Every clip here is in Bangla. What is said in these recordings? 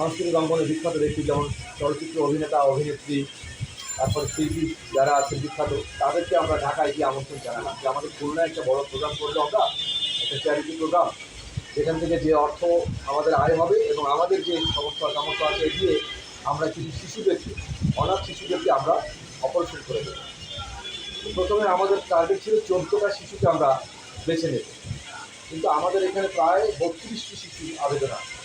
সাংস্কৃতিক অঙ্গনে বিখ্যাত ব্যক্তি যেমন চলচ্চিত্র অভিনেতা, অভিনেত্রী, তারপর শিল্পী যারা আছেন বিখ্যাত, তাদেরকে আমরা ঢাকায় গিয়ে আমন্ত্রণ জানালাম যে আমাদের খুলনায় একটা বড় প্রোগ্রাম করব আমরা একটা চ্যারিটি প্রোগ্রাম যেখান থেকে যে অর্থ আমাদের আয় হবে এবং আমাদের যে সমস্ত সামর্থ্য আছে এগিয়ে আমরা কিছু শিশুদেরকে, অনাথ শিশুদেরকে আমরা অপারেশন করে দেবো। প্রথমে আমাদের টার্গেট ছিল চোদ্দোটা শিশুকে আমরা বেছে নেব। কিন্তু আমাদের এখানে প্রায় বত্রিশটি শিশু আবেদন আছে।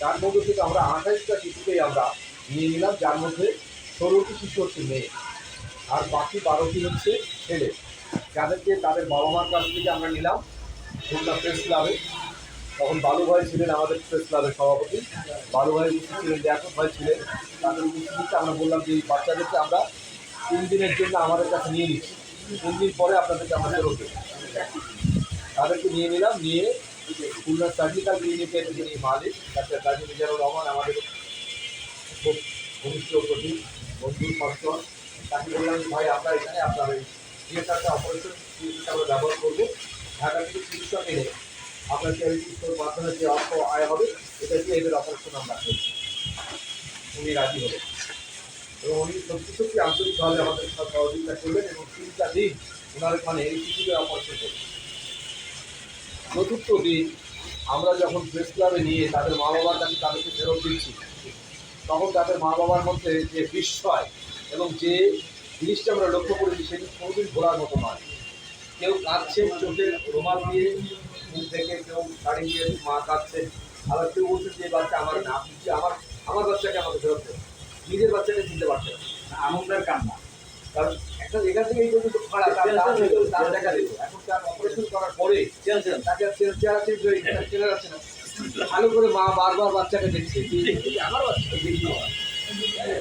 তার মধ্যে থেকে আমরা আঠাইশটা শিশুকেই আমরা নিয়ে নিলাম, যার মধ্যে ষোলোটি শিশু হচ্ছে মেয়ে আর বাকি বারোটি হচ্ছে ছেলে। যাদেরকে তাদের বাবা মার কাছ থেকে আমরা নিলাম খুলনা প্রেস ক্লাবে। তখন বালু ভাই ছিলেন আমাদের প্রেস ক্লাবের সভাপতি। বালু ভাই উপস্থিত ছিলেন লিয়াকত ভাই ছিলেন। তাদের উপস্থিতিতে আমরা বললাম যে এই বাচ্চাদেরকে আমরা তিন দিনের জন্য আমাদের কাছে নিয়ে নিচ্ছি। তিন দিন পরে আপনাদেরকে আমরা ফেরত তাদেরকে নিয়ে নিলাম, নিয়ে খুলনা সার্জিক্যাল ক্লিনিকের যিনি মালিক, ডাক্তার কাজী মিজানুর রহমান, আমাদের খুব ঘনিষ্ঠ প্রতি বন্ধু, সন্তান। তাকে বললাম, ভাই, আমরা এখানে আপনার এই থিয়েটারটা অপারেশন আমরা ব্যবহার করব। ঢাকা থেকে চিকিৎসক এনে আপনার চ্যারিটির মাধ্যমে যে অর্থ আয় হবে, এটা দিয়ে এদের অপারেশন আমরা করছি উনি রাজি হলেন। এবং উনি সত্যি সত্যি আন্তরিকভাবে আমাদের সহযোগিতা করলেন এবং তিনটা দিন ওনার এখানে এই শিশুদের অপারেশন করলেন। চতুর্থ দিন আমরা যখন প্রেস ক্লাবে নিয়ে তাদের মা বাবার কাছে তাদেরকে ফেরত দিচ্ছি, তখন তাদের মা বাবার মধ্যে যে বিস্ময় এবং যে জিনিসটা আমরা লক্ষ্য করেছি সেটি কোনোদিন ভোলার মতো নয়। কেউ কাঁদছেন চোখে রুমাল দিয়ে, মুখ থেকে কেউ শাড়ি দিয়ে মা কাঁদছেন আবার কেউ বলছেন যে বাচ্চা আমার না আমার আমার বাচ্চাকে আমাকে ফেরত দেবে নিজের বাচ্চাকে চিনতে পারছে না। আনন্দের কান্না। কারণ একটা এখান থেকে এই পর্যন্ত তার দেখা দিল এখন তার অপারেশন করার পরে তাকে চেহারা চেঞ্জ হয়ে চেনা যাচ্ছে না। ভালো করে মা বারবার বাচ্চাকে দেখছে আমার দেখি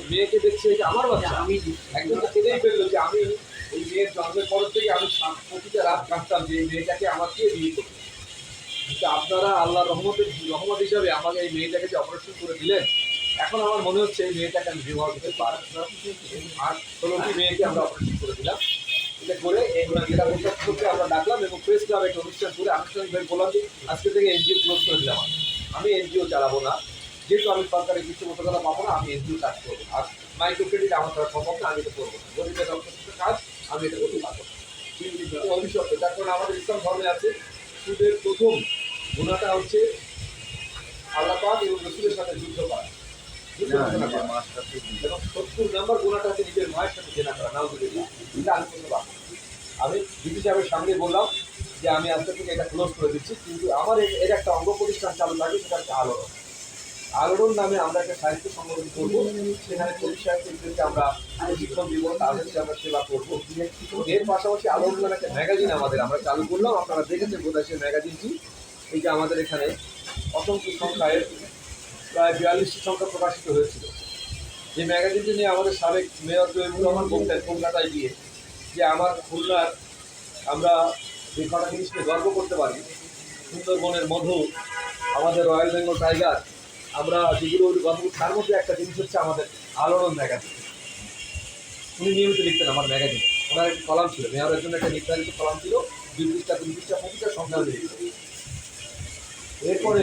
মেয়েকে দেখছে যে আমার বাচ্চা। আমি একদম কেঁদেই ফেলল যে আমি এই মেয়ের জন্মের পর থেকে আমি প্রতিটা রাত কাঁদতাম যে এই মেয়েটাকে আমার দিয়ে বিয়ে করব কিন্তু আপনারা আল্লাহ রহমতের রহমত হিসাবে আমাকে এই মেয়েটাকে যে অপারেশন করে দিলেন এখন আমার মনে হচ্ছে এই মেয়েটাকে আমি বিবাহ দিতে পারব। আর ষোলোটি মেয়েকে আমরা অপারেশন করে দিলাম এটা করে জেলা প্রশাসককে আমরা ডাকলাম এবং প্রেস ক্লাবে একটা অনুষ্ঠান করে আনুষ্ঠানিকভাবে বললাম যে, আজকে থেকে এনজিও ক্লোজ করে দিলাম আমি। এনজিও চালাবো না যেহেতু আমি সরকারি কিছু মোটাকাটা পাবো না, আমি এনজিও কাজ করব আর মাইক্রো ক্রেডিট আমার দ্বারা সম্ভব না, আমি এটা করব না গরিবের কাজ আমি এটা করতে পারব অভিশপ্ত তার কারণ আমাদের ইসলাম ধর্মে আছে, সুদের প্রথম গুণাটা হচ্ছে আল্লাহ পাক এবং রসুলের সাথে যুদ্ধ করা। এবং সত্তর নম্বর হচ্ছে নিজের মায়ের সাথে জেনা করা নাও এটা আমি করতে পারব। আমি ডিপি সাহেবের সামনে বললাম যে আমি আজকে থেকে এটা ক্লোজ করে দিচ্ছি, কিন্তু আমার এর একটা অঙ্গ প্রতিষ্ঠান চালু থাকবে, সেটা হচ্ছে আলোড়ন আলোড়ন নামে আমরা একটা সাহিত্য সংগঠন করব, সেখানে কবি সাহিত্যিকদেরকে আমরা প্রশিক্ষণ দিব তাদেরকে আমরা সেবা করব এর পাশাপাশি আলোড়ন একটা ম্যাগাজিন আমাদের আমরা চালু করলাম, আপনারা দেখেছেন বোধহয় সেই ম্যাগাজিনটি এই যে আমাদের এখানে অসংখ্য সংখ্যায় প্রায় বিয়াল্লিশটি সংখ্যা প্রকাশিত হয়েছিল। যে ম্যাগাজিনটি নিয়ে আমাদের সাবেক মেয়র জহিবুর রহমান বলতেন কলকাতায় গিয়ে যে আমার খুলনার আমরা যে কটা জিনিস নিয়ে গর্ব করতে পারি, সুন্দরবনের মধু, আমাদের রয়্যাল বেঙ্গল টাইগার, আমরা যেগুলো গর্ব, তার মধ্যে একটা জিনিস হচ্ছে আমাদের আলোড়ন ম্যাগাজিন। উনি নিয়মিত লিখতেন আমার ম্যাগাজিনে। ওনার একটি কলাম ছিল, মেয়রের জন্য একটা নির্ধারিত কলাম ছিল, দুই পৃষ্ঠা, তিন পৃষ্ঠা প্রতিটা সংখ্যা লিখত এরপরে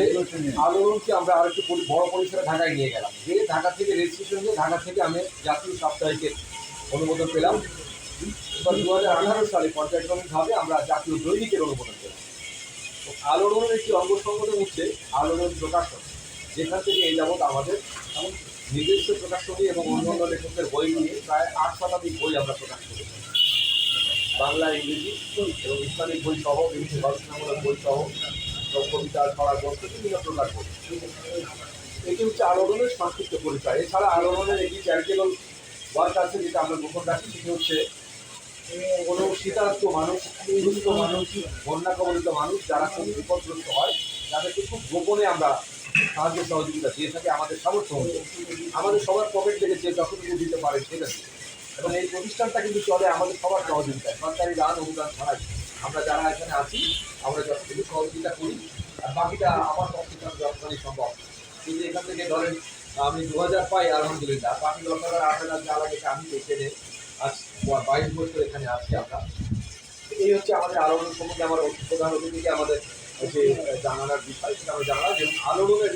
আলোড়নকে আমরা আর একটু বড় পরিসরে ঢাকায় নিয়ে গেলাম। যে ঢাকা থেকে রেজিস্ট্রেশন দিয়ে ঢাকা থেকে আমি জাতীয় সাপ্তাহিকের অনুমোদন পেলাম। এবার দু হাজার আঠারো সালে পর্যায়ক্রমিকভাবে আমরা জাতীয় দৈনিকের অনুমোদন পেলাম। তো আলোড়নের একটি অঙ্গ সংগঠন হচ্ছে আলোড়ন প্রকাশন যেখান থেকে এই যাবৎ আমাদের নিজস্ব প্রকাশনী এবং অন্যান্য লেখকদের বই নিয়ে প্রায় আট শতাধিক বই আমরা প্রকাশ করেছি। বাংলা, ইংরেজি এবং ইসলামিক বই সহ বিভিন্ন গবেষণামূলক বই সহ কবিতা ছড়া গ্রন্থ বিভিন্ন প্রকার বই এটি হচ্ছে আলোড়নের সংক্ষিপ্ত পরিচয়। এছাড়া আলোড়নের একটি চ্যারিটেবল ওয়ার্ক আছে যেটা আমরা গোপন রাখি, সেটি হচ্ছে কোনো শীতার্থ মানুষ দুস্থ মানুষ বন্যা কবলিত মানুষ যারা খুব বিপদগ্রস্ত হয়, তাদেরকে খুব গোপনে আমরা সাহায্য সহযোগিতা দিয়ে থাকি, আমাদের সামর্থ্য অনুযায়ী। আমাদের সবার পকেট থেকে যে যতটুকু দিতে পারে সেটা দিই। এবং এই প্রতিষ্ঠানটা কিন্তু চলে আমাদের সবার সহযোগিতায়। সরকারি দান, অনুদান ছাড়াই। আমরা যারা এখানে আছি, আমরা যতটুকু সহযোগিতা করি, আর বাকিটা আমার পক্ষ যতখানি সম্ভব। কিন্তু এখান থেকে ধরেন, আমি দু হাজার পাই, আলহামদুলিল্লাহ। বাকি দশ হাজার, আট হাজার যা লাগে আমি এখানে আজ বাইশ বছর এখানে আছি আমরা। এই হচ্ছে আমাদের আলোড়ন সম্বন্ধে আমার প্রধান অতিথিকে আমাদের যে জানানোর বিষয়, সেটা আমরা জানালাম। এবং আলোড়নের